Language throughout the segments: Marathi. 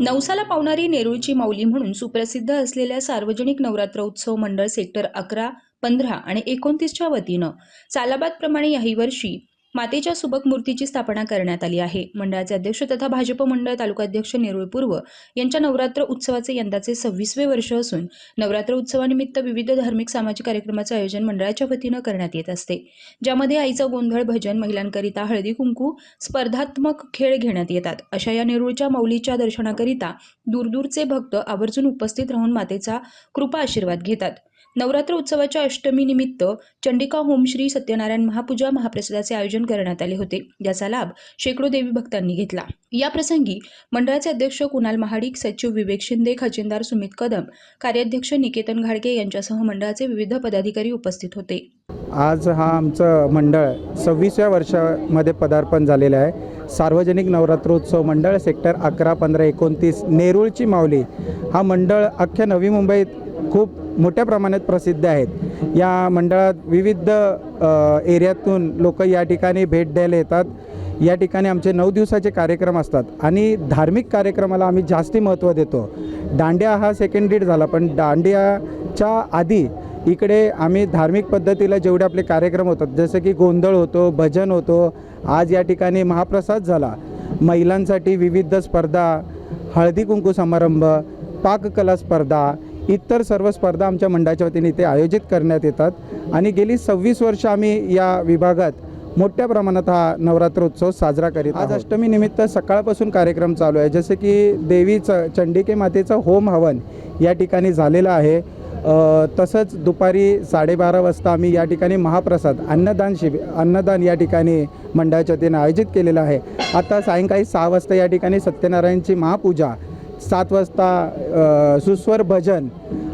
नवसाला पावणारी नेरूळची माऊली म्हणून सुप्रसिद्ध असलेल्या सार्वजनिक नवरात्र उत्सव मंडळ सेक्टर अकरा पंधरा आणि एकोणतीसच्या वतीनं सालाबादप्रमाणे याही वर्षी मातेच्या सुबक मूर्तीची स्थापना करण्यात आली आहे. मंडळाचे अध्यक्ष तथा भाजप मंडळ तालुकाध्यक्ष नेरुळ पूर्व यांच्या नवरात्र उत्सवाचे यंदाचे सव्वीसवे वर्ष असून नवरात्र उत्सवानिमित्त विविध धार्मिक सामाजिक कार्यक्रमाचं आयोजन मंडळाच्या वतीनं करण्यात येत असते. ज्यामध्ये आईचा गोंधळ भजन महिलांकरिता हळदी कुंकू स्पर्धात्मक खेळ घेण्यात येतात. अशा या नेरुळच्या मौलीच्या दर्शनाकरिता दूरदूरचे भक्त आवर्जून उपस्थित राहून मातेचा कृपा आशीर्वाद घेतात. नवरात्र उत्सवाच्या अष्टमी निमित्त चंडिका होम श्री सत्यनारायण महापूजा महाप्रसादाचे आयोजन करण्यात आले होते. याचा लाभ शेकडो देवी भक्तांनी घेतला. या प्रसंगी मंडळाचे अध्यक्ष कुणाल महाडिक सचिव विवेक शिंदे खजिनदार सुमित कदम कार्याध्यक्ष निकेतन घाडगे यांच्यासह मंडळाचे विविध पदाधिकारी उपस्थित होते. आज हा आमचं मंडळ सव्वीसव्या वर्षामध्ये पदार्पण झालेलं आहे. सार्वजनिक नवरात्रोत्सव मंडळ सेक्टर अकरा पंधरा एकोणतीस नेरूळची माऊली हा मंडळ अख्ख्या नवी मुंबईत खूप मोठ्या प्रमाणात प्रसिद्ध आहेत. या मंडळात विविध एरियातून लोक या ठिकाणी भेट द्यायला येतात. या ठिकाणी आमचे नऊ दिवसाचे कार्यक्रम असतात आणि धार्मिक कार्यक्रमाला आम्ही जास्ती महत्त्व देतो. दांडिया हा सेकंड डीड झाला पण दांडियाच्या आधी इकडे आम्ही धार्मिक पद्धतीला जेवढे आपले कार्यक्रम होतात जसं की गोंधळ होतो भजन होतो आज या ठिकाणी महाप्रसाद झाला. महिलांसाठी विविध स्पर्धा हळदी कुंकू समारंभ पाककला स्पर्धा इतर सर्व स्पर्धा आमच्या मंडळाच्या वतीने इथे आयोजित करण्यात येतात. आणि गेली सव्वीस वर्ष आम्ही या विभागात मोठ्या प्रमाणात हा नवरात्र उत्सव साजरा करीत आज अष्टमी निमित्त सकाळपासून कार्यक्रम चालू आहे. जसे की देवीचं चंडिके मातेचं होम हवन या ठिकाणी झालेलं आहे. तसंच दुपारी साडेबारा वाजता आम्ही या ठिकाणी महाप्रसाद अन्नदान शिबिर अन्नदान या ठिकाणी मंडळाच्या वतीने आयोजित केलेलं आहे. आता सायंकाळी सहा वाजता या ठिकाणी सत्यनारायणची महापूजा सात वाजता सुस्वर भजन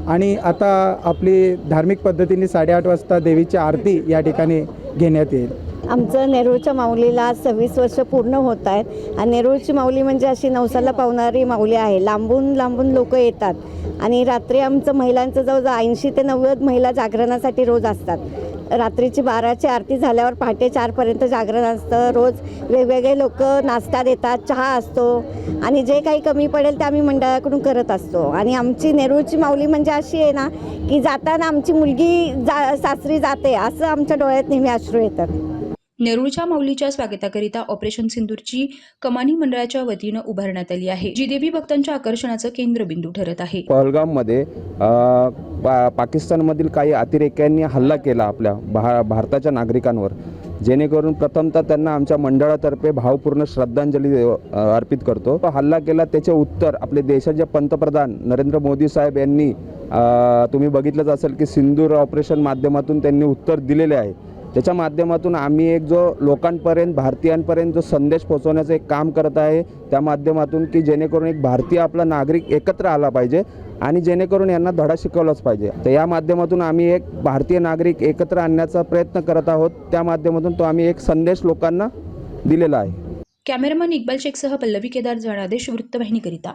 आणि आता आपली धार्मिक पद्धतीने साडेआठ वाजता देवीची आरती या ठिकाणी घेण्यात येईल. आमचं नेरूळच्या माऊलीला सव्वीस वर्ष पूर्ण होत आहेत आणि नेरूळची माऊली म्हणजे अशी नवसाला पावणारी माऊली आहे. लांबून लांबून लोक येतात आणि रात्री आमचं महिलांचं जवळजवळ ऐंशी ते नव्वद महिला जागरणासाठी रोज असतात. रात्रीची बाराची आरती झाल्यावर पहाटे चारपर्यंत जागरण असतं. रोज वेगवेगळे लोक नाश्ता देतात चहा असतो आणि जे काही कमी पडेल ते आम्ही मंडळाकडून करत असतो. आणि आमची नेरूळची माऊली म्हणजे अशी आहे ना की जाताना आमची मुलगी जा सासरी जाते असं आमच्या डोळ्यात नेहमी अश्रू येतात. नेरूळच्या माऊलीच्या स्वागताकरिता ऑपरेशन सिंदूरची कमानी मंडळाच्या वतीनं उभारण्यात आली आहे. जी देवी भक्तांच्या आकर्षणाचं केंद्रबिंदू ठरत आहे. पहलगाममध्ये पा पाकिस्तानमधील काही अतिरेक्यांनी हल्ला केला आपल्या भा भारताच्या नागरिकांवर. जेणेकरून प्रथमतः त्यांना आमच्या मंडळातर्फे भावपूर्ण श्रद्धांजली अर्पित करतो. हल्ला केला त्याचे उत्तर आपले देशाचे पंतप्रधान नरेंद्र मोदी साहेब यांनी तुम्ही बघितलंच असेल की सिंदूर ऑपरेशन माध्यमातून त्यांनी उत्तर दिलेले आहे. त्याच्या माध्यमातून आम्ही एक जो लोकांपर्यंत भारतीयांपर्यंत जो संदेश पोहोचवण्याचं एक काम करत आहे त्या माध्यमातून की जेणेकरून एक भारतीय आपला नागरिक एकत्र आला पाहिजे आणि जेणेकरून यांना धडा शिकवलाच पाहिजे. तर या माध्यमातून आम्ही एक भारतीय नागरिक एकत्र आणण्याचा प्रयत्न करत आहोत. त्या माध्यमातून तो आम्ही एक संदेश लोकांना दिलेला आहे. कॅमेरामन इक्बाल शेखसह पल्लवी केदार जनादेश वृत्तवाहिनीकरिता.